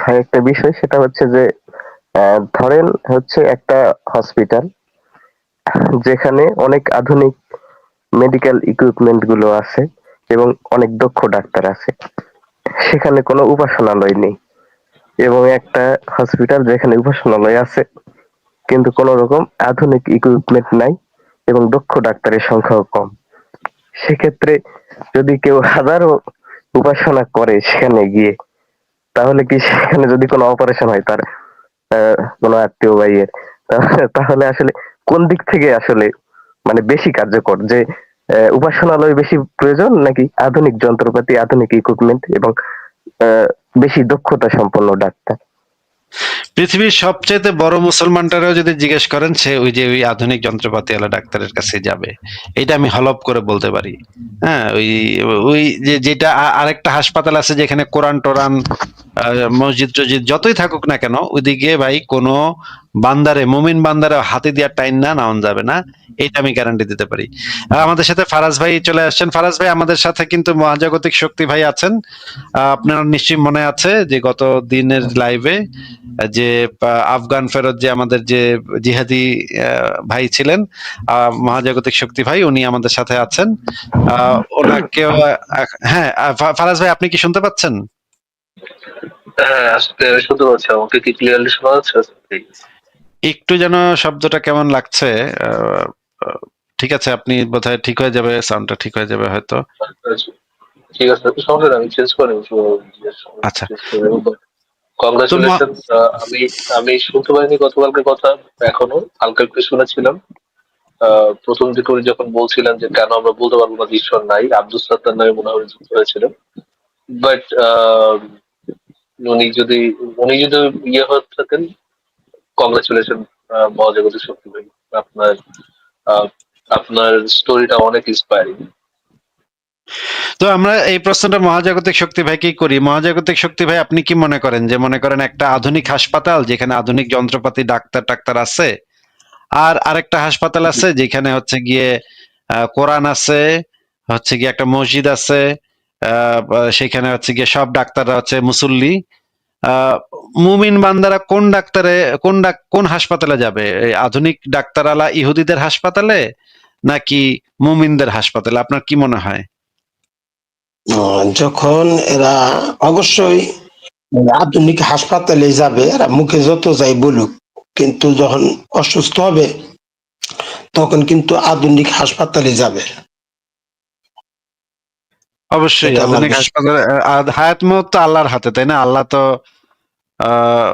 ভাই, একটা বিষয়, সেটা হচ্ছে যে ধরেন হচ্ছে একটা হসপিটাল যেখানে অনেক আধুনিক মেডিকেল ইকুইপমেন্টগুলো আছে এবং অনেক দক্ষ ডাক্তার আছে। সেখানে কোনো উপাসনালয় নেই এবং একটা হসপিটাল যেখানে উপাসনালয় আছে, কিন্তু কোনো রকম আধুনিক ইকুইপমেন্ট নাই এবং দক্ষ ডাক্তারের সংখ্যাও কম। সেক্ষেত্রে যদি কেউ হাজারো উপাসনা করে সেখানে গিয়ে তাহলে কি সেখানে যদি কোনো অপারেশন হয় তার কোনো আত্মীয় ভাইয়ের তাহলে- আসলে কোন দিক থেকে আসলে মানে বেশি কার্যকর? যে উপাসনালয় বেশি প্রয়োজন নাকি আধুনিক যন্ত্রপাতি, আধুনিক ইকুইপমেন্ট এবং বেশি দক্ষতা সম্পন্ন ডাক্তার? পৃথিবীর সবচেয়ে বড় মুসলমানটারেও যদি জিজ্ঞেস করেন, সে ওই যে ওই আধুনিক যন্ত্রপাতি ওলা ডাক্তারের কাছে যাবে। এটা আমি হলপ করে বলতে পারি। হ্যাঁ ওই ওই যে, যেটা আরেকটা হাসপাতাল আছে যেখানে কোরআন টোরান মসজিদ টসজিদ যতই থাকুক না কেন ওইদিকে ভাই কোনো বান্দারে মুমিন বান্দারে হাতে দিয়া টাইম না নাওন যাবে না। এইটা আমি গ্যারান্টি দিতে পারি। আমাদের সাথে ফারাজ ভাই চলে আসছেন। ফারাজ ভাই আমাদের সাথে কিন্তু মহাজাগতিক শক্তি ভাই আছেন। আপনার নিশ্চয়ই মনে আছে যে গত দিনের লাইভে যে আফগান ফেরত যে আমাদের যে জিহাদি ভাই ছিলেন মহাজাগতিক শক্তি ভাই উনি আমাদের সাথে আছেন। আহ, ওনাকেও হ্যাঁ ফারাজ ভাই আপনি কি শুনতে পাচ্ছেন? হ্যাঁ আসলে শুনতে পাচ্ছি। আমাকে কি ক্লিয়ারলি শোনা যাচ্ছে? একটু যেন শব্দটা কেমন লাগছে ঠিক আছে আপনি বোধহয় ঠিক হয়ে যাবে সাউন্ডটা ঠিক হয়ে যাবে হয়তো। ঠিক আছে সমস্যা আমি চেঞ্জ করে আচ্ছা। কংগ্রেচুলেশন আমি আমি শুনতে পারিনি গতকালকে কথা এখনও হালকা একটু শুনেছিলাম। আহ, প্রথম দিকে উনি যখন বলছিলেন যে কেন আমরা বলতে পারব না ঈশ্বর নাই? আব্দুল সাত্তার নামে মনে হয় যুক্ত হয়েছিলেন। বাট উনি যদি উনি যদি ইয়ে হয়ে থাকেন কংগ্রেচুলেশন মহাজাগতিক শক্তি ভাই। আপনার আপনার স্টোরিটা অনেক ইন্সপায়ারিং তো আমরা এই প্রশ্নটা মহাজাগতিক শক্তি ভাইকেই করি? মহাজাগতিক শক্তি ভাই, আপনি কি মনে করেন যে মনে করেন একটা আধুনিক হাসপাতাল যেখানে আধুনিক যন্ত্রপাতি, ডাক্তার, টাক্তার আছে? আর আরেকটা হাসপাতাল আছে যেখানে হচ্ছে গিয়ে কোরআন আছে, হচ্ছে গিয়ে একটা মসজিদ আছে সেখানে হচ্ছে গিয়ে সব ডাক্তাররা হচ্ছে মুসল্লি। মুমিন বান্দারা কোন ডাক্তারে, কোন কোন হাসপাতালে যাবে? আধুনিক ডাক্তারালা ইহুদিদের হাসপাতালে নাকি মুমিনদের হাসপাতালে? আপনার কি মনে হয়? যখন এরা অবশ্যই আধুনিক হাসপাতালে যাবে, এরা মুখে যত যাই বলুক, কিন্তু যখন অসুস্থ হবে, তখন কিন্তু আধুনিক হাসপাতালে যাবে। অবশ্যই আধুনিক। হাসপাতালে হায়াত মত তো আল্লাহর হাতে তাই না? আল্লাহ তো আহ,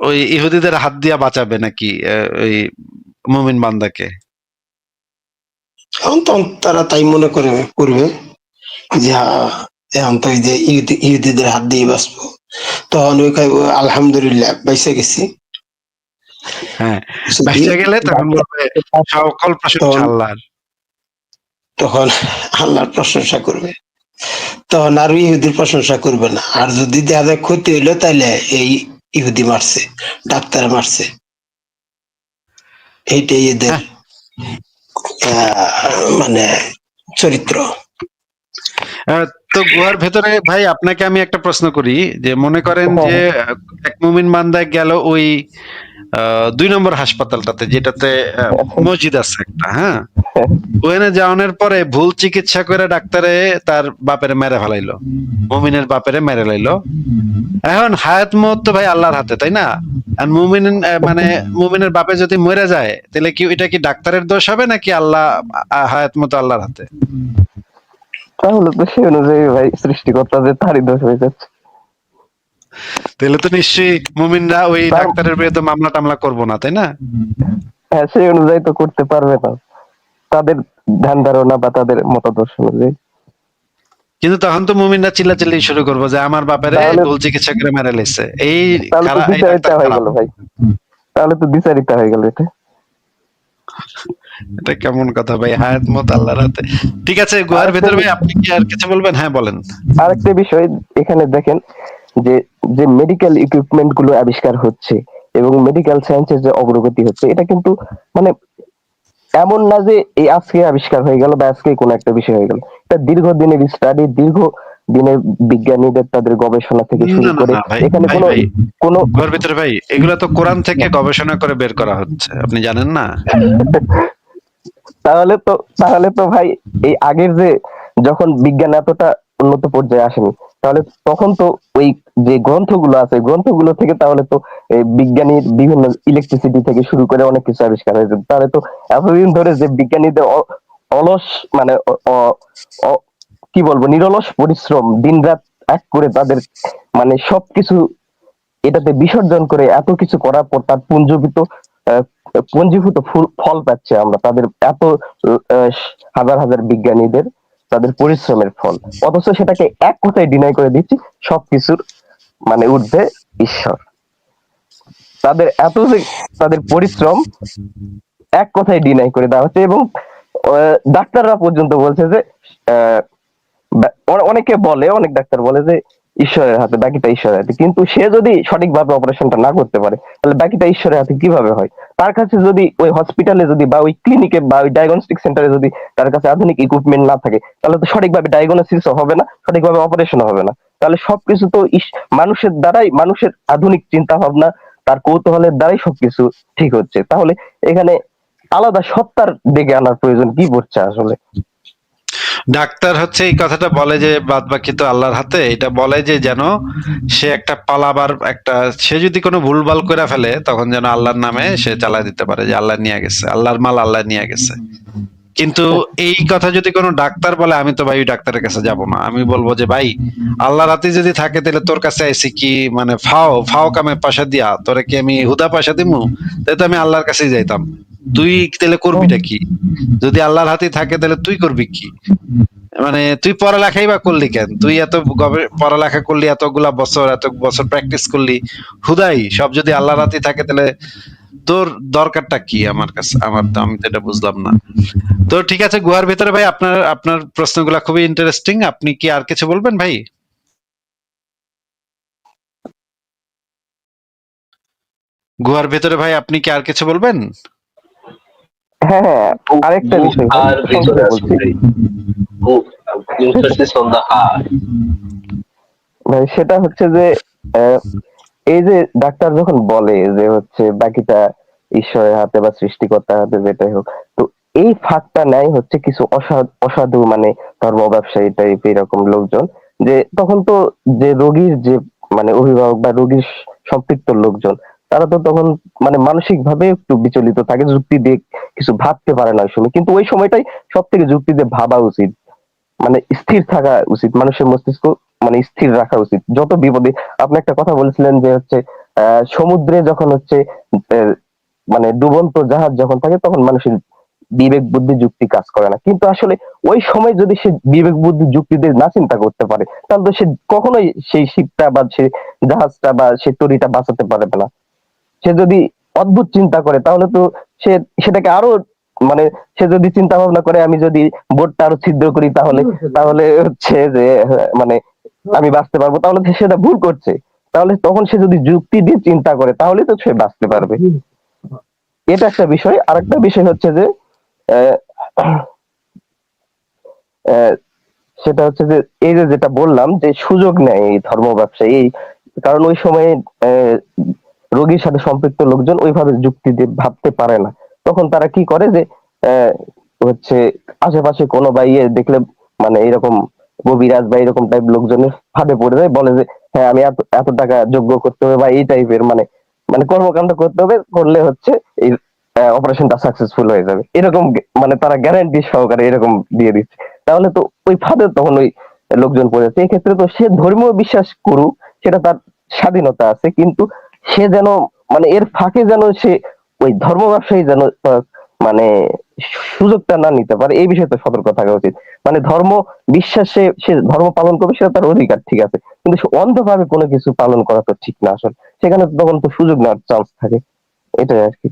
ওই ইহুদিদের হাত দিয়া বাঁচাবে নাকি ওই মুমিন বান্দাকে? এখন তখন তারা তাই মনে করে করবে যে হ্যাঁ, এখন তো যে ইহুদি- ইহুদিদের হাত দিয়ে বাঁচবো। তখন ওই কইবো, আলহামদুলিল্লাহ বাইসে গেছি। হ্যাঁ বেঁচে গেলে তখন বলবে সকল প্রশংসা আল্লাহর। তখন আল্লাহর প্রশংসা করবে। তখন আর ইহুদির প্রশংসা করবে না। আর যদি দেখা যায় ক্ষতি হইল তাহলে এই ইহুদি মারছে ডাক্তার মারছে। এইটাই এদের আহ, মানে চরিত্র। তো গুহার ভেতরে ভাই আপনাকে আমি একটা প্রশ্ন করি যে মনে করেন যে এক মুমিন বান্দা গেল ওই দুই নম্বর হাসপাতালটাতে যেটাতে মসজিদ আছে একটা হ্যাঁ? ওখানে যাওয়ানোর পরে ভুল চিকিৎসা করে ডাক্তারে তার বাপের মেরে ফেলাইলো। মুমিনের বাপেরে মেরে লাইলো। এখন হায়াত মত তো ভাই আল্লাহর হাতে তাই না? মুমিন মানে মুমিনের বাপে যদি মরে যায় তাহলে কি এটা কি ডাক্তারের দোষ হবে নাকি আল্লাহ হায়াত মতো আল্লাহর হাতে? তাহলে তো সেই অনুযায়ী ভাই সৃষ্টিকর্তা যে তারই দোষ হয়ে যাচ্ছে। তাহলে তো নিশ্চয়ই মুমিনরা ওই তার- ডাক্তারের বিরুদ্ধে মামলা টামলা করব না তাই না? হ্যাঁ সেই অনুযায়ী তো করতে পারবে না। তাদের ধ্যান ধারণা বা তাদের মতাদর্শ অনুযায়ী। কিন্তু তখন তো মুমিনরা চিল্লাচিল্লি শুরু করব যে আমার বাপেরে ভুল চিকিৎসা করে মেরে লেছে। এই বিচারিতা হয়ে। গেল ভাই। তাহলে তো বিচারিতা হয়ে গেল এটা। এটা কেমন কথা ভাই হায়াত মত আল্লাহর হাতে। ঠিক আছে গুহার ভেতর ভাই আপনি কি আর কিছু বলবেন? হ্যাঁ বলেন। আরেকটা বিষয় এখানে দেখেন যে যে মেডিকেল ইকুইপমেন্টগুলো আবিষ্কার হচ্ছে এবং মেডিকেল সায়েন্সের যে অগ্রগতি হচ্ছে এটা কিন্তু মানে এমন না যে এই আজকে আবিষ্কার হয়ে গেল বা আজকে কোনো একটা বিষয় হয়ে গেল। এটা দীর্ঘদিনের স্টাডি দীর্ঘ দিনের বিজ্ঞানীদের তাদের গবেষণা থেকে শুরু করে এখানে কোনো কোনো ঘর ভিতরে ভাই এগুলা তো কোরআন থেকে গবেষণা করে বের করা হচ্ছে আপনি জানেন না? তাহলে তো তাহলে তো ভাই এই আগের যে যখন বিজ্ঞান এতটা উন্নত পর্যায়ে আসেনি তাহলে তখন তো ওই যে গ্রন্থগুলো আছে, গ্রন্থগুলো থেকে তাহলে তো বিজ্ঞানীর বিভিন্ন ইলেকট্রিসিটি থেকে শুরু করে অনেক কিছু আবিষ্কার হয়েছে। তাহলে তো এতদিন ধরে যে বিজ্ঞানীদের অলস মানে কি বলব, নিরলস পরিশ্রম দিনরাত এক করে তাদের মানে সবকিছু এটাতে বিসর্জন করে এত কিছু করার পর তার পুঞ্জীভূত পুঞ্জীভূত ফুল- পাচ্ছে আমরা। তাদের এত হাজার হাজার বিজ্ঞানীদের তাদের পরিশ্রমের ফল। অথচ সেটাকে এক কথায় ডিনাই করে দিচ্ছি, সবকিছুর মানে ঊর্ধ্বে ঈশ্বর। তাদের এত যে তাদের পরিশ্রম এক কথায় ডিনাই করে দেওয়া হচ্ছে এবং ডাক্তাররা পর্যন্ত বলছে যে অনেকে বলে, অনেক ডাক্তার বলে যে ঈশ্বরের হাতে, বাকিটা ঈশ্বরের হাতে। কিন্তু সে যদি সঠিকভাবে অপারেশনটা না করতে পারে, তাহলে বাকিটা ঈশ্বরের হাতে কীভাবে হয়? তার কাছে যদি ওই হসপিটালে যদি বা ওই ক্লিনিকে বা ওই ডায়াগনস্টিক সেন্টারে যদি তার কাছে আধুনিক ইকুইপমেন্ট না থাকে, তাহলে তো সঠিকভাবে ডায়াগনোসিস হবে না, সঠিকভাবে অপারেশন হবে না। তাহলে সবকিছু তো মানুষের দ্বারাই, মানুষের আধুনিক চিন্তা ভাবনা তার কৌতূহলের দ্বারাই সবকিছু ঠিক হচ্ছে। তাহলে এখানে আলাদা সত্তার ডেকে আনার প্রয়োজন কি পড়ছে আসলে? ডাক্তার হচ্ছে এই কথাটা বলে যে বাদ বাকি তো আল্লাহর হাতে, এটা বলে যে যেন সে একটা পালাবার একটা, সে যদি কোনো ভুলভাল করে ফেলে, তখন যেন আল্লাহর নামে সে চালাই দিতে পারে যে আল্লাহ নিয়ে গেছে, আল্লাহর মাল আল্লাহ নিয়ে গেছে। কিন্তু এই কথা যদি কোনো ডাক্তার বলে, আমি তো ভাই ডাক্তারের কাছে যাব না। আমি বলব যে, ভাই, আল্লাহর হাতে যদি থাকে, তাহলে তোর কাছে আইসি কি? মানে ফাও ফাও কামে পয়সা দিয়া, তোরে কি আমি হুদা পয়সা দিমু? তাই তো আমি আল্লাহর কাছেই যাইতাম। তুই তাহলে করবিটা কি? যদি আল্লাহর হাতে থাকে তাহলে তুই করবি কি? মানে তুই পড়ালেখাই বা করলি কেন? তুই এত গবে- পড়ালেখা করলি এতগুলা বছর এত বছর প্র্যাকটিস করলি। হুদাই সব যদি আল্লাহর হাতে থাকে তাহলে তোর দরকারটা কি আমার কাছে? আমার তো আমি তো এটা বুঝলাম না। তো ঠিক আছে গুহার ভিতরে ভাই আপনার আপনার প্রশ্নগুলা খুবই ইন্টারেস্টিং আপনি কি আর কিছু বলবেন ভাই? গুহার ভিতরে ভাই আপনি কি আর কিছু বলবেন? হ্যাঁ হ্যাঁ আরেকটা বিষয় আর ভিতরে আছে বলছি। ভাই। সেটা হচ্ছে যে এই যে ডাক্তার যখন বলে যে হচ্ছে বাকিটা ঈশ্বরের হাতে বা সৃষ্টিকর্তার হাতে যেটাই হোক তো এই ফাঁকটা নেয় হচ্ছে কিছু অসাধু অসাধু মানে ধর্ম ব্যবসায়ী টাইপ এরকম লোকজন যে তখন তো যে রোগীর যে মানে অভিভাবক বা রোগীর সম্পৃক্ত লোকজন তারা তো তখন মানে মানসিক ভাবে একটু বিচলিত থাকে যুক্তি দিয়ে কিছু ভাবতে পারে না সময়। কিন্তু ওই সময়টাই সব থেকে যুক্তি দিয়ে ভাবা উচিত। মানে স্থির থাকা উচিত, মানুষের মস্তিষ্ক মানে স্থির রাখা উচিত। যত বিপদে, আপনি একটা কথা বলেছিলেন যে হচ্ছে সমুদ্রে যখন হচ্ছে মানে ডুবন্ত জাহাজ যখন থাকে, তখন মানুষের বিবেক বুদ্ধি যুক্তি কাজ করে না। কিন্তু আসলে ওই সময় যদি সে বিবেক বুদ্ধি যুক্তি দিয়ে না চিন্তা করতে পারে, তাহলে তো সে কখনোই সেই শিপটা বা সে জাহাজটা বা সে তরিটা বাঁচাতে পারবে না। সে যদি অদ্ভুত চিন্তা করে তাহলে তো সে সেটাকে আরও মানে সে যদি চিন্তা ভাবনা করে আমি যদি বোর্ডটা আরও ছিদ্র করি তাহলে তাহলে হচ্ছে যে মানে আমি বাঁচতে পারব। তাহলে সেটা ভুল করছে। তাহলে তখন সে যদি যুক্তি দিয়ে চিন্তা করে তাহলে তো সে বাঁচতে পারবে। এটা একটা বিষয়। আরেকটা বিষয় হচ্ছে যে আহ, আহ, সেটা হচ্ছে যে এই যে যেটা বললাম যে সুযোগ নেয় এই ধর্ম ব্যবসায়ী এই কারণ ওই সময়ে আহ, রোগীর সাথে সম্পৃক্ত লোকজন ওইভাবে যুক্তি দিয়ে ভাবতে পারে না। তখন তারা কি করে যে হচ্ছে আশেপাশে কোনো বা ইয়ে দেখলে মানে এরকম কবিরাজ বা এরকম টাইপ লোকজনের ফাঁদে পড়ে যায়, বলে যে হ্যাঁ আমি এত এত টাকা যোগ্য করতে হবে বা এই টাইপের মানে মানে কর্মকাণ্ড করতে হবে, করলে হচ্ছে এই অপারেশনটা সাকসেসফুল হয়ে যাবে। এরকম মানে তারা গ্যারান্টি সহকারে এরকম দিয়ে দিচ্ছে। তাহলে তো ওই ফাঁদে তখন ওই লোকজন পড়ে যাচ্ছে। এক্ষেত্রে তো সে ধর্মীয় বিশ্বাস করুক, সেটা তার স্বাধীনতা আছে, কিন্তু সে যেন মানে এর ফাঁকে যেন সে ওই ধর্ম ব্যবসায়ী যেন মানে সুযোগটা না নিতে পারে এই বিষয়ে তো সতর্ক থাকা উচিত। মানে ধর্ম বিশ্বাসে সে ধর্ম পালন করবে সেটা তার অধিকার ঠিক আছে। কিন্তু সে অন্ধভাবে কোনো কিছু পালন করা তো ঠিক না আসলে। সেখানে তখন তো সুযোগ নেওয়ার চান্স থাকে। এটাই আর কি।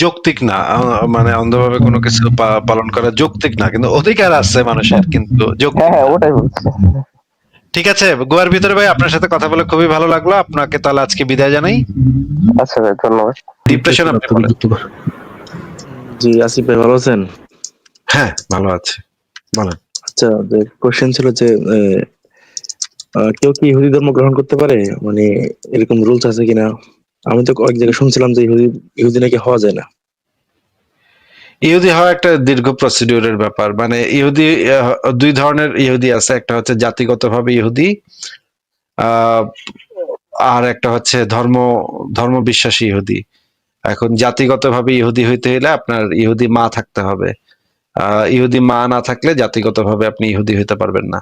যৌক্তিক না মানে অন্ধভাবে কোনো কিছু পালন করা যৌক্তিক না কিন্তু অধিকার আছে মানুষের কিন্তু যৌক্তিক হ্যাঁ হ্যাঁ ওটাই বলছি। ঠিক আছে গোয়ার ভিতরে ভাই আপনার সাথে কথা বলে খুবই ভালো লাগল। আপনাকে তাহলে আজকে বিদায় জানাই। আচ্ছা ভাই ধন্যবাদ। ডিপ্রেশন আপনি বলেন জি আসিফ ভাই ভালো আছেন? হ্যাঁ ভালো আছে। বলেন। আচ্ছা কোশ্চেন ছিল যে আহ, কেউ কি ইহুদি ধর্ম গ্রহণ করতে পারে? মানে এরকম রুলস আছে কিনা? আমি তো কয়েক জায়গায় শুনছিলাম যে ইহুদি ইহুদি নাকি হওয়া যায় না। ইহুদি হওয়া একটা দীর্ঘ প্রসিডিউরের ব্যাপার। মানে ইহুদি দুই ধরনের ইহুদি আছে। একটা হচ্ছে জাতিগতভাবে ইহুদি আর একটা হচ্ছে ধর্ম ধর্ম বিশ্বাসী ইহুদি। এখন জাতিগতভাবে ইহুদি হইতে হলে আপনার ইহুদি মা থাকতে হবে। ইহুদি মা না থাকলে জাতিগতভাবে আপনি ইহুদি হইতে পারবেন না।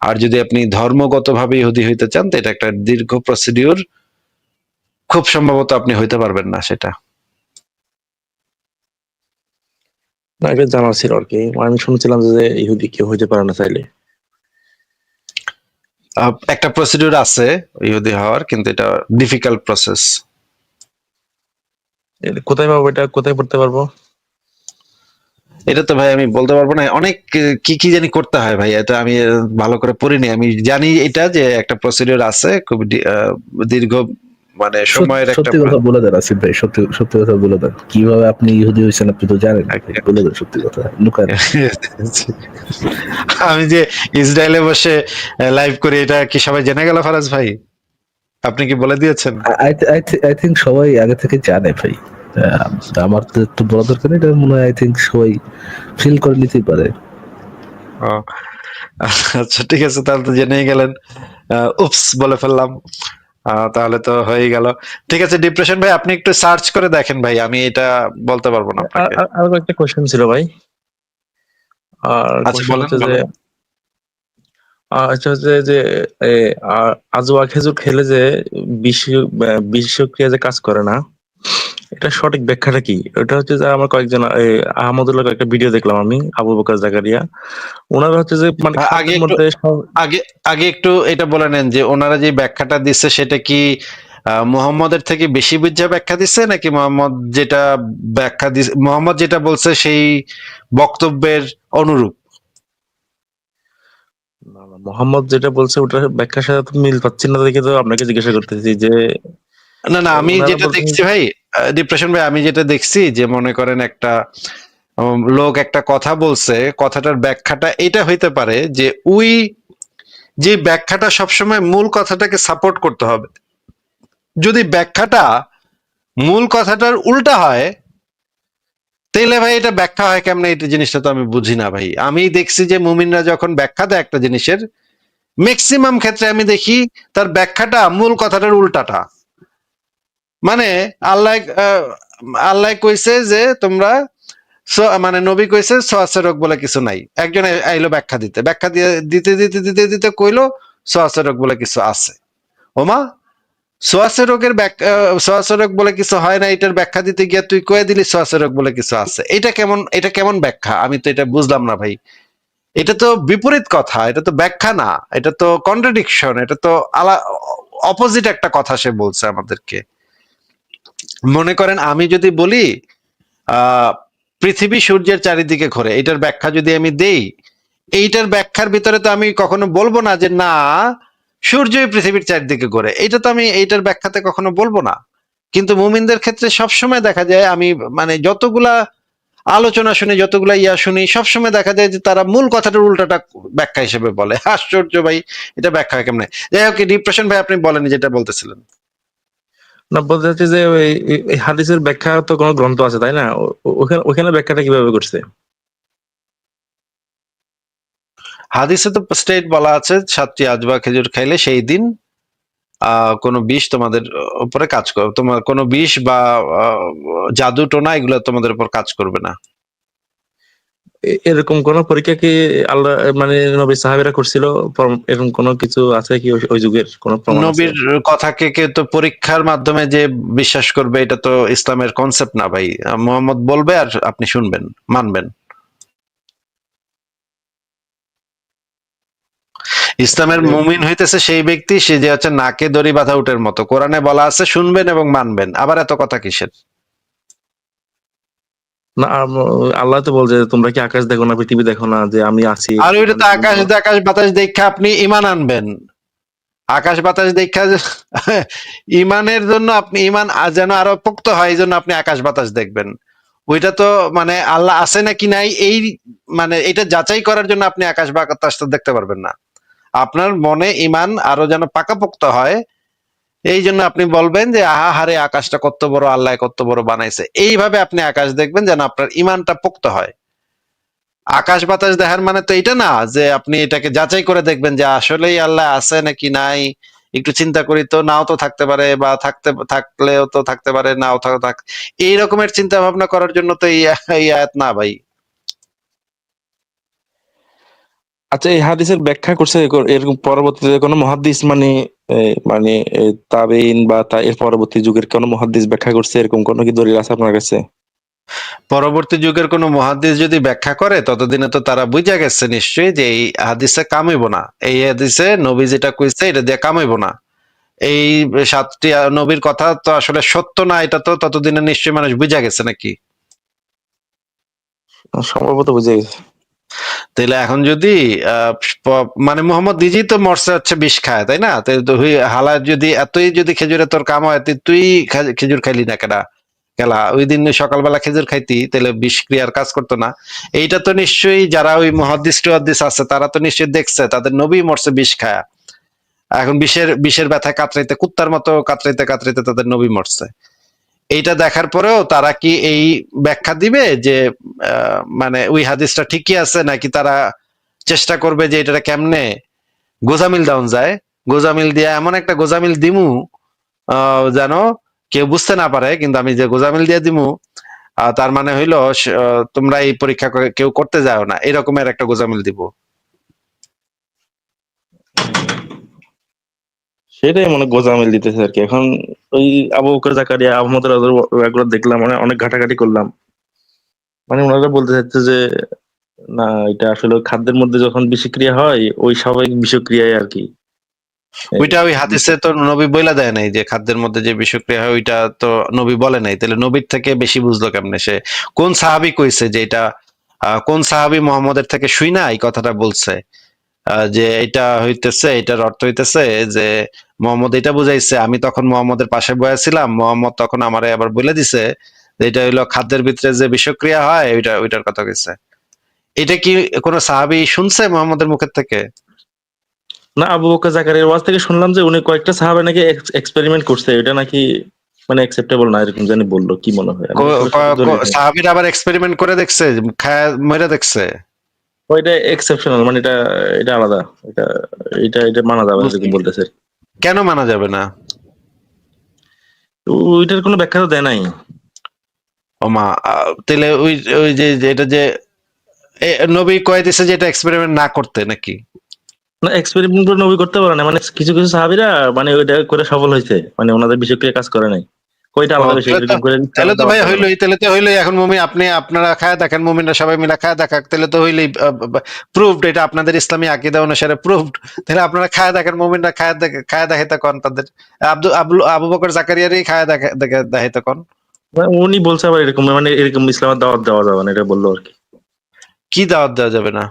আর যদি আপনি ধর্মগতভাবে ইহুদি হইতে চান, তো এটা একটা দীর্ঘ প্রসিডিউর খুব সম্ভবত আপনি হইতে পারবেন না সেটা। না এটা জানা ছিল আর কি। আমি শুনছিলাম যে ইহুদি কেউ হইতে পারে না চাইলে। একটা প্রসিডিউর আছে ইহুদি হওয়ার কিন্তু এটা ডিফিকাল্ট প্রসেস কোথায় পাবো এটা? কোথায় পড়তে পারব? এটা তো ভাই আমি বলতে পারব না। অনেক কি কি জানি করতে হয় ভাই এটা আমি ভালো করে পড়িনি। আমি জানি এটা যে একটা প্রসিডিউর আছে খুব দীর্ঘ মানে সময়ের একটা সত্যি কথা বলে দেন আসিফ ভাই সত্যি সত্যি কথা বলে দেন। কীভাবে আপনি ইহুদি হয়েছেন আপনি তো জানেন। বলে দেন সত্যি কথা। লুকায় না। আমি যে ইসরায়েলে বসে লাইভ করি এটা কি সবাই জেনে গেল ফারাজ ভাই? আপনি কি বলে দিয়েছেন? আই থিঙ্ক সবাই আগে থেকে জানে ভাই। আমার তো একটু বলা দরকার নেই, এটা মনে হয় আই থিঙ্ক সবাই ফিল করে নিতেই পারে। আচ্ছা ঠিক আছে তাহলে তো জেনেই গেলেন। উপস বলে ফেললাম। তাহলে তো হয়ে গেল। ঠিক আছে ডিপ্রেশন ভাই আপনি একটু সার্চ করে দেখেন ভাই আমি এটা বলতে পারব না আপনাকে। আর- একটা কোশ্চেন ছিল ভাই। আর যে আচ্ছা হচ্ছে যে আজওয়া খেজুর খেলে যে বিষ বিষক্রিয়া যে কাজ করে না এটা সঠিক ব্যাখ্যাটা কি? এটা হচ্ছে যে আমার কয়েকজন আহমদুল্লাহ একটা ভিডিও দেখলাম আমি আবু বকর জাকারিয়া। ওনারা হচ্ছে যে মানে আগে আগে আগে একটু এটা বলে নেন যে ওনারা যে ব্যাখ্যাটা দিচ্ছে সেটা কি মুহাম্মদের থেকে বেশি বুঝা ব্যাখ্যা দিচ্ছে নাকি মোহাম্মদ যেটা ব্যাখ্যা দিচ্ছে মোহাম্মদ যেটা বলছে সেই বক্তব্যের অনুরূপ? মোহাম্মদ যেটা বলছে ওটার ব্যাখ্যার সাথে মিল পাচ্ছি না দেখে তো আপনাকে জিজ্ঞাসা করতেছি যে না না আমি যেটা দেখছি ভাই ডিপ্রেশন ভাই, আমি যেটা দেখছি যে মনে করেন একটা লোক একটা কথা বলছে, কথাটার ব্যাখ্যাটা এটা হইতে পারে যে উই যে ব্যাখ্যাটা সবসময় মূল কথাটাকে সাপোর্ট করতে হবে। যদি ব্যাখ্যাটা মূল কথাটার উল্টা হয়, তাইলে ভাই এটা ব্যাখ্যা হয় কেমনে? এটা জিনিসটা তো আমি বুঝি না ভাই। আমি দেখছি যে মুমিনরা যখন ব্যাখ্যা দেয় একটা জিনিসের ম্যাক্সিমাম ক্ষেত্রে আমি দেখি তার ব্যাখ্যাটা মূল কথাটার উল্টাটা। মানে আল্লাহ আল্লাহ কইছে যে তোমরা মানে নবী কইছে সোয়াসে রোগ বলে কিছু নাই। একজন আইলো ব্যাখ্যা দিতে। ব্যাখ্যা দিয়ে দিতে দিতে দিতে দিতে কইলো সোয়াসে রোগ বলে কিছু আছে। ওমা সোয়াসে রোগের ব্যাখ্যা সোয়াসে রোগ বলে কিছু হয় না, এটার ব্যাখ্যা দিতে গিয়ে তুই কয়ে দিলি সোয়াসে রোগ বলে কিছু আছে। এটা কেমন এটা কেমন ব্যাখ্যা? আমি তো এটা বুঝলাম না ভাই। এটা তো বিপরীত কথা, এটা তো ব্যাখ্যা না, এটা তো কন্ট্রাডিকশন এটা তো আলা অপোজিট একটা কথা সে বলছে আমাদেরকে। মনে করেন আমি যদি বলি পৃথিবী সূর্যের চারিদিকে ঘোরে, এটার ব্যাখ্যা যদি আমি দেই, এইটার ব্যাখ্যার ভিতরে তো আমি কখনো বলব না যে না, সূর্যই পৃথিবীর চারিদিকে ঘোরে। এটা তো আমি এইটার ব্যাখ্যাতে কখনো বলব না। কিন্তু মুমিনদের ক্ষেত্রে সবসময় দেখা যায়, আমি মানে যতগুলা আলোচনা শুনি, যতগুলা ইয়া শুনি, সবসময় দেখা যায় যে তারা মূল কথাটার উল্টাটা ব্যাখ্যা হিসেবে বলে। আশ্চর্য ভাই, এটা ব্যাখ্যা কেমনে? যাই হোক ডিপ্রেশন ভাই আপনি বলেন যেটা বলতেছিলেন। না, বলতে চাচ্ছি যে ওই হাদিসের ব্যাখ্যা তো কোনো গ্রন্থ আছে, তাই না? ওখানে ওখানে ব্যাখ্যাটা কীভাবে করছে? হাদিসে তো স্টেট বলা আছে, সাতটি আজবা খেজুর খাইলে সেই দিন কোনো বিষ তোমাদের উপরে কাজ করবে তোমার কোনো বিষ বা জাদু টোনা এগুলো তোমাদের উপর কাজ করবে না। এরকম কোন পরীক্ষা কি আল্লাহ মানে নবী সাহাবেরা করছিল? এরকম কোনো কিছু আছে কি ওই- যুগের কোন? নবীর কথাকে কেউ তো পরীক্ষার মাধ্যমে যে বিশ্বাস করবে এটা তো ইসলামের কনসেপ্ট না ভাই। মোহাম্মদ বলবে আর আপনি শুনবেন মানবেন। ইসলামের মুমিন হইতেছে সেই ব্যক্তি সে যে হচ্ছে নাকে দড়ি বাঁধা উটের মতো। কোরআনে বলা আছে শুনবেন এবং মানবেন। আবার এত কথা কিসের? না আল্লাহ তো বলছে তোমরা কি আকাশ দেখো না, পৃথিবী দেখো না, যে আমি আছি? আর ওইটা তো আকাশ আকাশ বাতাস দেখা আপনি ইমান আনবেন। আকাশ বাতাস দেখা ইমানের জন্য আপনি ইমান যেন আরও পোক্ত হয়, এই জন্য আপনি আকাশ বাতাস দেখবেন। ওইটা তো মানে আল্লাহ আছে নাকি নাই, এই মানে এটা যাচাই করার জন্য আপনি আকাশ বাতাস দেখতে পারবেন না। আপনার মনে ইমান আরও যেন পাকাপোক্ত হয় এই জন্য আপনি বলবেন যে, আহা, হারে আকাশটা কত বড়, আল্লাহ কত বড় বানাইছে। এইভাবে আপনি আকাশ দেখবেন যেন আপনার ইমানটা পোক্ত হয়। আকাশ বাতাস দেখার মানে তো এটা না, যে আপনি এটাকে যাচাই করে দেখবেন যে, আসলেই আল্লাহ আছে নাকি নাই? একটু চিন্তা করি তো, নাও তো থাকতে পারে বা থাকতে, থাকলেও তো থাকতে পারে, নাও থাক এই রকমের চিন্তা ভাবনা করার জন্য তো এই আয়াত না ভাই। আচ্ছা এই হাদিসের ব্যাখ্যা করছে এরকম পরবর্তীতে কোনো মহাদ্দিস মানে মানে তাবেইন বা তা এর পরবর্তী যুগের কোনো মহাদ্দিস ব্যাখ্যা করছে? এরকম কোনো কি দলিল আছে আপনার কাছে? পরবর্তী যুগের কোনো মহাদিস যদি ব্যাখ্যা করে ততদিনে তো তারা বুঝা গেছে নিশ্চয়ই যে এই হাদিসে কামাইব না। এই হাদিসে নবী যেটা কইছে এটা দিয়ে কামাইব না। এই সাতটি নবীর কথা তো আসলে সত্য না এটা তো ততদিনে নিশ্চয়ই মানুষ বুঝা গেছে নাকি? সম্ভবত বুঝে গেছে। তাহলে এখন যদি মানে মোহাম্মদ নিজেই তো মরছে হচ্ছে বিষ খায়, তাই না? তাই হালা যদি, এতই যদি খেজুরে তোর কাম হয় তুই- খেজুর খাইলি না কেডা? কেলা, ওই দিন সকালবেলা খেজুর খাইতি তাহলে বিষ ক্রিয়ার কাজ করতো না। এইটা তো নিশ্চয়ই যারা ওই মহাদিস টুহাদিস আছে, তারা তো নিশ্চয়ই দেখছে, তাদের নবী মরছে বিষ খায়া। এখন বিষের বিষের ব্যথায় কাতরাইতে, কুত্তার মতো কাতরাইতে কাতরাইতে তাদের নবী মরছে। এইটা দেখার পরেও তারা কি এই ব্যাখ্যা দিবে যে মানে ওই হাদিসটা ঠিকই আছে নাকি তারা চেষ্টা করবে যে এটা কেমনে গোজামিল ডাউন যায়? গোজামিল দিয়ে এমন একটা গোজামিল দিমু যেন কেউ বুঝতে না পারে, কিন্তু আমি যে গোজামিল দিয়ে দিমু তার মানে হইল তোমরা এই পরীক্ষা কেউ করতে যাও না। এরকমের একটা গোজামিল দিব। সেটাই মানে গোজামিল দিতেছে আর কি। এখন ওই আবু বকর জাকারিয়া, আহমদ এগুলো দেখলাম মানে অনেক ঘাটাঘাটি করলাম। মানে ওনারা বলতে চাচ্ছে যে, না, এটা আসলে খাদ্যের মধ্যে যখন বিষক্রিয়া হয়, ওই স্বাভাবিক বিষক্রিয়ায় আর কি। ওইটা ওই হাদিসে তো নবী বইলা দেয় নাই যে খাদ্যের মধ্যে যে বিষক্রিয়া হয়, ওইটা তো নবী বলে নাই। তাহলে নবীর থেকে বেশি বুঝলো কেমনে সে? কোন সাহাবি কইছে যে এটা কোন সাহাবি মোহাম্মদের থেকে শুই না এই কথাটা বলছে? যে এটা হইতেছে এটার অর্থ হইতেছে যে মোহাম্মদ এটা বুঝাইছে আমি তখন মোহাম্মদের পাশে বয়াছিলাম মোহাম্মদ তখন আমারে আবার বলে দিছে যে এটা হইল খাদ্যের ভিতরে যে বিষক্রিয়া হয় ওইটা ওইটার কথা কইছে। এটা কি কোনো সাহাবি শুনছে মোহাম্মদের মুখের থেকে? না আবু বকর জাকারিয়ার ওয়াজ থেকে শুনলাম যে উনি কয়েকটা সাহাবে নাকি এক্সপেরিমেন্ট করছে এটা নাকি মানে অ্যাকসেপ্টেবল না এরকম জানি বলল কি মনে হয়। সাহাবিরা আবার এক্সপেরিমেন্ট করে দেখছে খায় মেরে দেখছে। ওইটা এক্সেপশনাল মানে এটা এটা আলাদা। এটা এটা এটা মানা যাবে না এরকম বলতেছে। কেন মানা যাবে না? ওইটার কোনো ব্যাখ্যা তো দেয় নাই। ও মা তাহলে ওই ওই যে এটা যে নবী কয়ে দিছে যে এটা এক্সপেরিমেন্ট না করতে নাকি? না এক্সপেরিমেন্ট নবী করতে পারে না মানে কিছু কিছু সাহাবিরা মানে ওইটা করে সফল হয়েছে মানে ওনাদের বিষয়ক্রিয়া কাজ করে নাই। এরকম করে তাহলে তো ভাই হইলোই তাহলে তো হইলোই। এখন মমি আপনি আপনারা খায় দেখেন মমিনরা সবাই মিলে খায় দেখাক। তাহলে তো হইলেই প্রুভড এটা আপনাদের ইসলামী আকিদা অনুসারে প্রুভড তাহলে আপনারা খায় দেখেন মমিনরা খায় দেখে খায় দেখাইতে কন তাদের। আব্দুল আবু আবু বকর জাকারিয়ারই খায় দেখে দেখে দেখাইতে কন। মানে উনি বলছে আবার এরকম মানে এরকম ইসলামের দাওয়াত দেওয়া যাবে না এটা বলল আর কি। কি দাওয়াত দেওয়া যাবে না?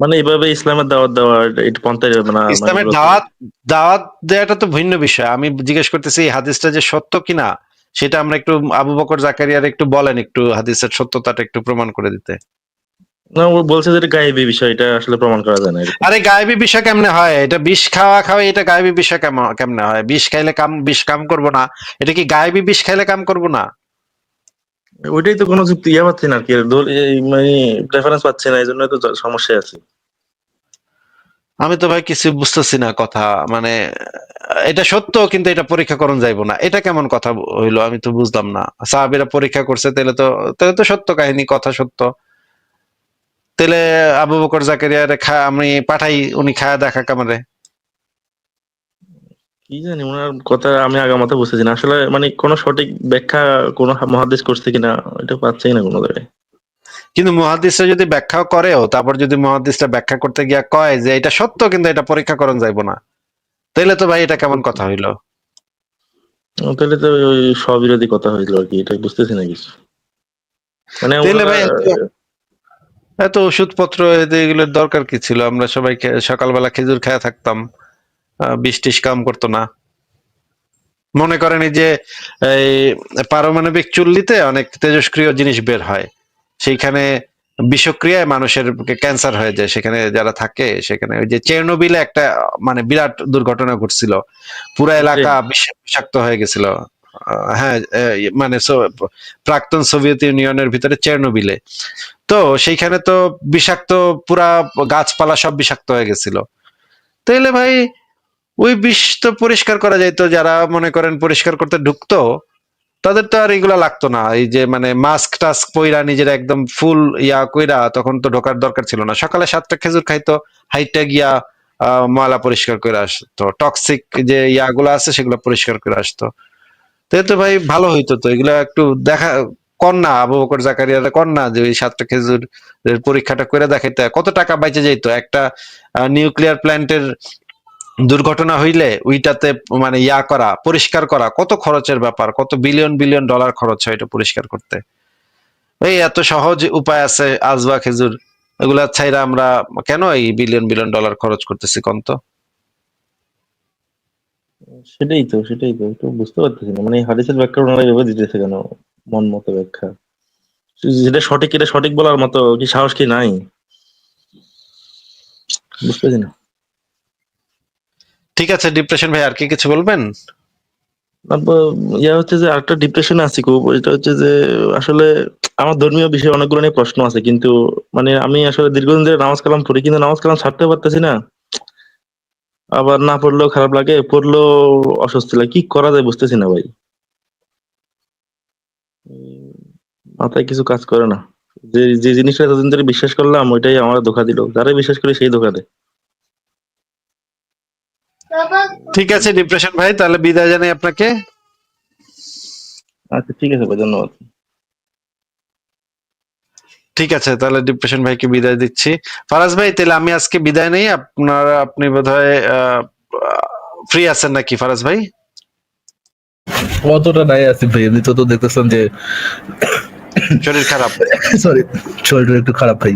মানে এইভাবে ইসলামের দাওয়াত দেওয়া এটা পন্থা যাবে না মানে ইসলামের দাওয়াত দাওয়াত দেওয়াটা তো ভিন্ন বিষয়। আমি জিজ্ঞেস করতেছি এই হাদিসটা যে সত্য কিনা? সেটা আমরা একটু আবু বকর জাকারিয়ার একটু বলেন একটু হাদিসের সত্যতাটা একটু প্রমাণ করে দিতে। না ও বলছে যে গায়েবী বিষয় এটা আসলে প্রমাণ করা যায় না আরে গায়েবী বিষয় কেমনে হয়? এটা বিষ খাওয়া খাওয়া এটা গায়েবী বিষয় কেমন কেমনে হয়? বিষ খাইলে কাম বিষ কাম করব না। এটা কি গায়েবী বিষ খাইলে কাম করব না? ওইটাই তো কোনো যুক্তি ইয়ে পাচ্ছি না আর কি। মানে প্রেফারেন্স পাচ্ছি না এই জন্য তো সমস্যায় আছে। আমি তো ভাই কিছু বুঝতেছি না কথা মানে এটা সত্য কিন্তু এটা পরীক্ষা করুন যাইবো না। এটা কেমন কথা হইল আমি তো বুঝলাম না। সাহাবিরা পরীক্ষা করছে, তাহলে তো তাহলে তো সত্য কাহিনী, কথা সত্য। তাহলে আবু বকর জাকারিয়ার খা, আমি পাঠাই, উনি খায়া দেখা কামারে। কি জানি, ওনার কথা আমি আগে আগামাতে বুঝতেছি না। আসলে মানে কোনো সঠিক ব্যাখ্যা কোন মহাদেশ করছে কিনা, এটা পাচ্ছি না কোনো জায়গায়। কিন্তু মহাদিসরা যদি ব্যাখ্যাও করেও তারপর যদি মহাদিসটা ব্যাখ্যা করতে গিয়া কয় যে এটা সত্য কিন্তু এটা পরীক্ষা করুন যাইবো না তাহলে তো ভাই এটা কেমন কথা হইল? তাহলে তো ওই স্ববিরোধী কথা হয়েছিল আর কি এটা বুঝতেছি না কিছু। মানে ভাই এত- ওষুধপত্র এগুলোর দরকার কি ছিল? আমরা সবাই সকালবেলা খেজুর খেয়ে থাকতাম আহ, বিষ টিস কাম করতো না। মনে করেন এই যে এই পারমাণবিক চুল্লিতে অনেক তেজস্ক্রিয় জিনিস বের হয়। সেইখানে বিষক্রিয়ায় মানুষের ক্যান্সার হয়ে যায়। সেখানে যারা থাকে সেখানে ওই যে চেরনোবিলে একটা মানে বিরাট দুর্ঘটনা ঘটছিল। পুরো এলাকা বিষাক্ত হয়ে গেছিল। হ্যাঁ মানে প্রাক্তন সোভিয়েত ইউনিয়নের ভিতরে চেরনোবিলে। তো সেইখানে তো বিষাক্ত পুরা গাছপালা সব বিষাক্ত হয়ে গেছিল। তাইলে ভাই ওই বিষ তো পরিষ্কার করা যাইতো। যারা মনে করেন পরিষ্কার করতে ঢুকতো তাদের তো আর এগুলা লাগতো না। এই যে মানে মাস্ক টাস্ক পইরা নিজের একদম ফুল ইয়া কইরা তখন তো ঢোকার দরকার ছিল না। সকালে সাতটা খেজুর খাইতো হাইটটা গিয়া ময়লা পরিষ্কার করে আসতো। টক্সিক যে ইয়াগুলো আছে সেগুলো পরিষ্কার করে আসতো। তো তো ভাই ভালো হইতো তো। এগুলা একটু দেখা কন্যা আবু বকর জাকারিয়ার কন্যা যে ওই সাতটা খেজুর পরীক্ষাটা করে দেখাইতে। কত টাকা বাইচে যাইতো? একটা নিউক্লিয়ার প্ল্যান্টের দুর্ঘটনা হইলে ওইটাতে মানে ইয়া করা, পরিষ্কার করা, কত খরচের ব্যাপার, কত বিলিয়ন বিলিয়ন ডলার খরচ হয় এটা পরিষ্কার করতে? এই এত সহজ উপায় আছে আজবা খেজুর, এগুলা ছাইরা আমরা কেন এই বিলিয়ন বিলিয়ন ডলার খরচ করতেছি কন্ত সেটাই তো সেটাই তো, একটু বুঝতে পারতেছি না। মানে হাদিসের ব্যাখ্যা ওনারা এভাবে দিতেছে কেন, মন মতো ব্যাখ্যা? যেটা সঠিক, এটা সঠিক বলার মতো কি সাহস কি নাই? বুঝতেছি না। ঠিক আছে ডিপ্রেশন ভাই, আর কি কিছু বলবেন? ইয়া হচ্ছে যে আরেকটা ডিপ্রেশনে আছি খুব, এটা হচ্ছে যে আসলে আমার ধর্মীয় বিষয়ে অনেকগুলো নিয়ে প্রশ্ন আছে, কিন্তু মানে আমি আসলে দীর্ঘদিন ধরে নামাজ কালাম পড়ি, কিন্তু নামাজ কালাম ছাড়তে পারতেছি না। আবার না পড়লেও খারাপ লাগে, পড়লেও অস্বস্তি লাগে, কি করা যায় বুঝতেছি না ভাই। মাথায় কিছু কাজ করে না। যে যে জিনিসটা এতদিন ধরে বিশ্বাস করলাম, ওইটাই আমার ধোকা দিল যারা বিশ্বাস করি সেই ধোকা দেয়। ঠিক আছে ডিপ্রেশন ভাই তাহলে বিদায় জানাই আপনাকে। আচ্ছা ঠিক আছে ভাই ধন্যবাদ। ঠিক আছে তাহলে ডিপ্রেশন ভাইকে বিদায় দিচ্ছি। ফারাজ ভাই তাহলে আমি আজকে বিদায় নেই আপনার আপনি বোধহয় ফ্রি আছেন নাকি ফারাজ ভাই? অতটা নাই আসিফ ভাই এমনি তো তো দেখতেছেন যে শরীর খারাপ। সরি শরীরটা একটু খারাপ ভাই।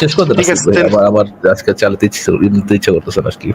শেষ করতে ঠিক আছে, আবার আবার আজকে চালাতে ইচ্ছে ইচ্ছে করতেছে না আজকে